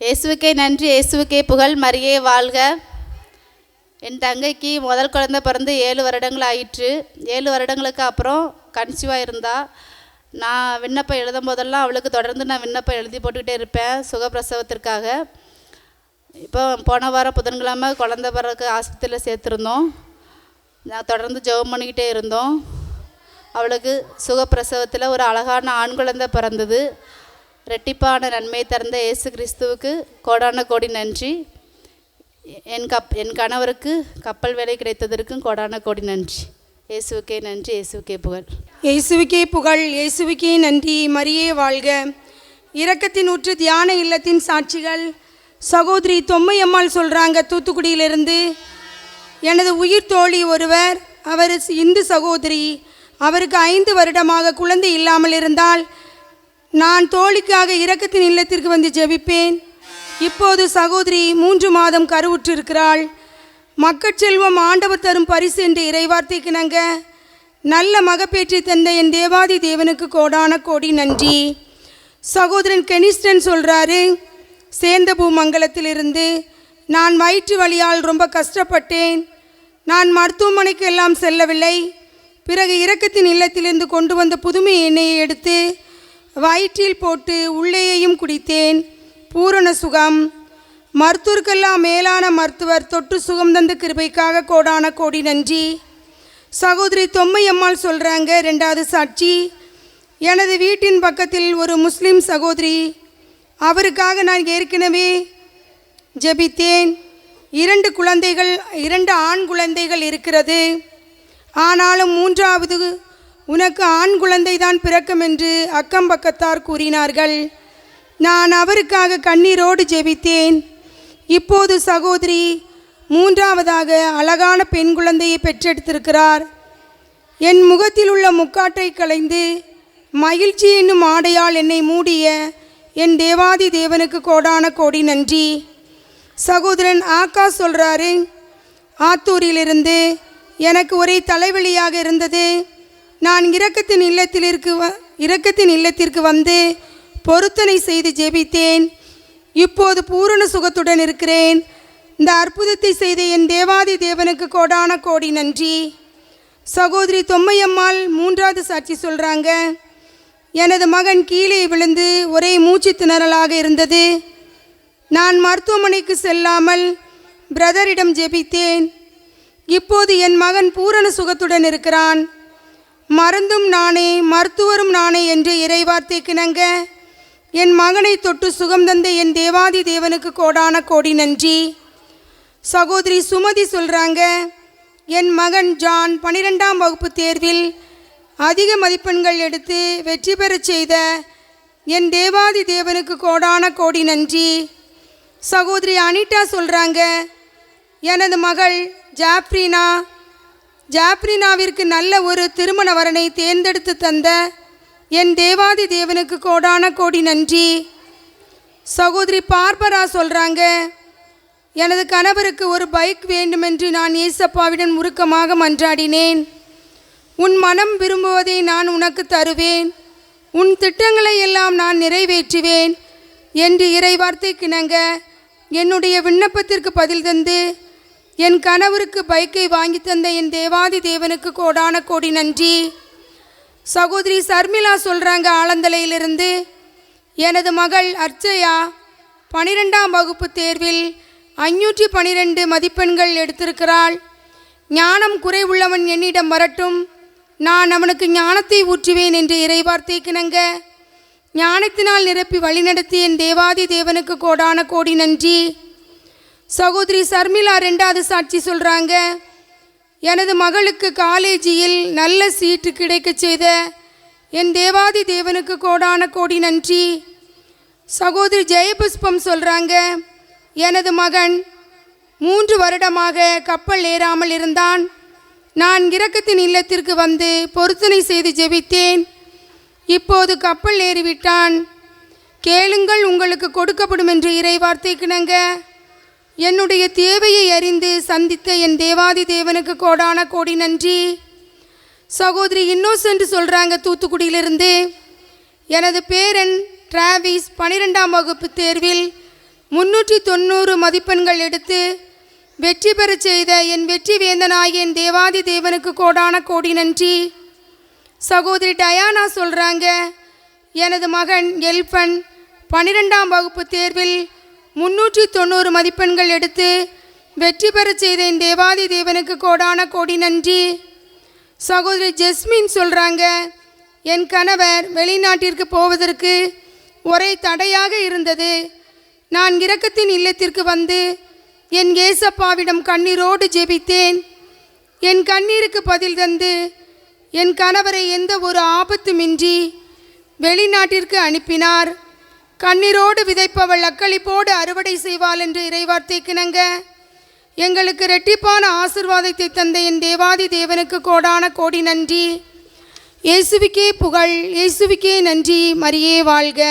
இயேசுக்கே நன்றி இயேசுக்கே புகழ். மரியே வாழ்க. என் தங்கைக்கு முதல் குழந்தை பிறந்து ஏழு வருடங்கள் ஆயிற்று ஏழு வருடங்களுக்கு அப்புறம் கன்சீவாக இருந்தா. நான் விண்ணப்பம் எழுதும் போதெல்லாம் அவளுக்கு தொடர்ந்து நான் விண்ணப்பம் எழுதி போட்டுக்கிட்டே இருப்பேன் சுகப்பிரசவத்திற்காக. இப்போ போன வாரம் புதன்கிழமை குழந்த பிறகு ஆஸ்பத்திரியில் சேர்த்துருந்தோம். நான் தொடர்ந்து ஜெபம் பண்ணிக்கிட்டே இருந்தோம். அவளுக்கு சுகப்பிரசவத்தில் ஒரு அழகான ஆண் குழந்தை பிறந்தது. ரெட்டிப்பான நன்மை தந்த இயேசு கிறிஸ்துவுக்கு கோடான கோடி நன்றி. என் கப் என் கணவருக்கு கப்பல் வேலை கிடைத்ததற்கும் கோடான கோடி நன்றி. இயேசுவுக்கே நன்றி இயேசுவுக்கே புகழ். இயேசுவுக்கே புகழ் இயேசுவுக்கே நன்றி. மரியே வாழ்க. இரக்கத்தின் ஊற்று தியான இல்லத்தின் சாட்சிகள். சகோதரி தொம்மையம்மாள் சொல்கிறாங்க தூத்துக்குடியிலிருந்து. எனது உயிர் தோழி ஒருவர் அவர் இந்து சகோதரி. அவருக்கு ஐந்து வருடமாக குழந்தை இல்லாமல் இருந்தால் நான் தோழிக்காக இரக்கத்தின் இல்லத்திற்கு வந்து ஜெபிப்பேன். இப்போது சகோதரி மூன்று மாதம் கருவுற்றிருக்கிறாள். மக்கட்செல்வம் ஆண்டவர் தரும் பரிசு என்ற இறைவார்த்தைக்கு நங்க நல்ல மகப்பேற்றை தந்த என் தேவாதி தேவனுக்கு கோடான கோடி நன்றி. சகோதரன் கெனிஸ்டன் சொல்கிறாரு சேந்தபூ மங்கலத்திலிருந்து நான் வயிற்று வழியால் ரொம்ப கஷ்டப்பட்டேன். நான் மருத்துவமனைக்கு எல்லாம் செல்லவில்லை. பிறகு இரக்கத்தின் இல்லத்திலிருந்து கொண்டு வந்த புதுமை எண்ணெயை எடுத்து வயிற்றில் போட்டு உள்ளேயையும் குடித்தேன். பூரண சுகம். மருத்துவர்க்கெல்லாம் மேலான மருத்துவர் தொற்று சுகம் தந்த கிருபைக்காக கோடான கோடி நன்றி. சகோதரி தொம்மையம்மாள் சொல்கிறாங்க ரெண்டாவது சாட்சி. எனது வீட்டின் பக்கத்தில் ஒரு முஸ்லீம் சகோதரி. அவருக்காக நான் ஏற்கனவே ஜெபித்தேன். இரண்டு குழந்தைகள் இரண்டு ஆண் குழந்தைகள் இருக்கிறது. ஆனாலும் மூன்றாவது உனக்கு ஆண் குழந்தைதான் பிறக்கும் என்று அக்கம் பக்கத்தார் கூறினார்கள். நான் அவருக்காக கண்ணீரோடு ஜெபித்தேன். இப்போது சகோதரி மூன்றாவதாக அழகான பெண் குழந்தையை பெற்றெடுத்திருக்கிறார். என் முகத்தில் உள்ள முக்காட்டை கலைந்து மகிழ்ச்சி என்னும் ஆடையால் என்னை மூடிய என் தேவாதி தேவனுக்கு கோடான கோடி நன்றி. சகோதரன் ஆக்கா சொல்கிறாரு ஆத்தூரிலிருந்து எனக்கு ஒரே தலைவலியாக இருந்தது. நான் இரக்கத்தின் இல்லத்திலிருக்கு வ இரக்கத்தின் இல்லத்திற்கு வந்து பொருத்தனை செய்து ஜெபித்தேன். இப்போது பூரண சுகத்துடன் இருக்கிறேன். இந்த அற்புதத்தை செய்த என் தேவாதி தேவனுக்கு கோடான கோடி நன்றி. சகோதரி தொம்மையம்மாள் மூன்றாவது சாட்சி சொல்கிறாங்க எனது மகன் கீழே விழுந்து ஒரே மூச்சு திணறலாக இருந்தது. நான் மருத்துவமனைக்கு செல்லாமல் பிரதரிடம் ஜெபித்தேன். இப்போது என் மகன் பூரண சுகத்துடன் இருக்கிறான். மருந்தும் நானே மருத்துவரும் நானே என்று இறைவார்த்தை கிணங்க என் மகனை தொட்டு சுகம் தந்த என் தேவாதி தேவனுக்கு கோடான கோடி நன்றி. சகோதரி சுமதி சொல்கிறாங்க என் மகன் ஜான் பன்னிரெண்டாம் வகுப்பு தேர்வில் அதிக மதிப்பெண்கள் எடுத்து வெற்றி பெறச் செய்த என் தேவாதி தேவனுக்கு கோடான கோடி நன்றி. சகோதரி அனிட்டா சொல்கிறாங்க எனது மகள் ஜாப்ரீனா ஜாப்ரினாவிற்கு நல்ல ஒரு திருமண வரனை தேர்ந்தெடுத்து தந்த என் தேவாதி தேவனுக்கு கோடான கோடி நன்றி. சகோதரி பார்பரா சொல்கிறாங்க எனது கணவருக்கு ஒரு பைக் வேண்டுமென்று நான் ஏசப்பாவிடம் உருக்கமாக மன்றாடினேன். உன் மனம் விரும்புவதை நான் உனக்கு தருவேன். உன் திட்டங்களை எல்லாம் நான் நிறைவேற்றுவேன். என்று இறைவார்த்தை கிணங்க என்னுடைய விண்ணப்பத்திற்கு பதில் தந்து என் கணவருக்கு பைக்கை வாங்கி தந்த என் தேவாதி தேவனுக்கு கோடான கோடி நன்றி. சகோதரி சர்மிளா சொல்கிறாங்க ஆலந்தலையிலிருந்து எனது மகள் அர்ச்சயா பனிரெண்டாம் வகுப்பு தேர்வில் ஐநூற்றி பனிரெண்டு மதிப்பெண்கள் எடுத்திருக்கிறாள். ஞானம் குறை உள்ளவன் என்னிடம் வரட்டும். நான் அவனுக்கு ஞானத்தை ஊற்றுவேன் என்று இறைவார்த்தை கிணங்க ஞானத்தினால் நிரப்பி வழிநடத்திய என் தேவாதி தேவனுக்கு கோடான கோடி நன்றி. சகோதரி சர்மிளா ரெண்டாவது சாட்சி சொல்கிறாங்க எனது மகளுக்கு காலேஜில் நல்ல சீட்டு கிடைக்கச் செய்த என் தேவாதி தேவனுக்கு கோடான கோடி நன்றி. சகோதரி ஜெயபுஷ்பம் சொல்கிறாங்க எனது மகன் மூன்று வருடமாக கப்பல் ஏறாமல் இருந்தான். நான் இரக்கத்தின் இல்லத்திற்கு வந்து பொருத்தனை செய்து ஜெபித்தேன். இப்போது கப்பல் ஏறிவிட்டான். கேளுங்கள் உங்களுக்கு கொடுக்கப்படும் என்று இறைவார்த்தை கிணங்க. என்னுடைய தேவையை அறிந்து சந்தித்த என் தேவாதி தேவனுக்கு கோடான கோடி நன்றி. சகோதரி இன்னோசென்ட் சொல்கிறாங்க தூத்துக்குடியிலிருந்து. எனது பேரன் டிராவிஸ் பன்னிரெண்டாம் வகுப்பு தேர்வில் முன்னூற்றி தொண்ணூறு மதிப்பெண்கள் எடுத்து வெற்றி பெறச் செய்த என் வெற்றி வேந்தனாகிய என் தேவாதி தேவனுக்கு கோடான கோடி நன்றி. சகோதரி டயானா சொல்கிறாங்க எனது மகன் எல்பன் பன்னிரெண்டாம் வகுப்பு தேர்வில் முன்னூற்றி தொண்ணூறு மதிப்பெண்கள் எடுத்து வெற்றி பெறச் செய்த என் தேவாதி தேவனுக்கு கோடான கோடி நன்றி. சகோதரி ஜெஸ்மின் சொல்கிறாங்க என் கணவர் வெளிநாட்டிற்கு போவதற்கு ஒரே தடையாக இருந்தது. நான் இரக்கத்தின் இல்லத்திற்கு வந்து என் ஏசப்பாவிடம் கண்ணீரோடு ஜெபித்தேன். என் கண்ணீருக்கு பதில் தந்து என் கணவரை எந்த ஒரு ஆபத்துமின்றி வெளிநாட்டிற்கு அனுப்பினார். கண்ணீரோடு விதைப்பவள் அக்களிப்போடு அறுவடை செய்வாள் என்று இறைவார்த்தை கிணங்க. எங்களுக்கு ரெட்டிப்பான ஆசிர்வாதத்தை தந்த என் தேவாதி தேவனுக்கு கோடான கோடி நன்றி. இயேசுவிக்கே புகழ் இயேசுவிக்கே நன்றி மரியே வாழ்க.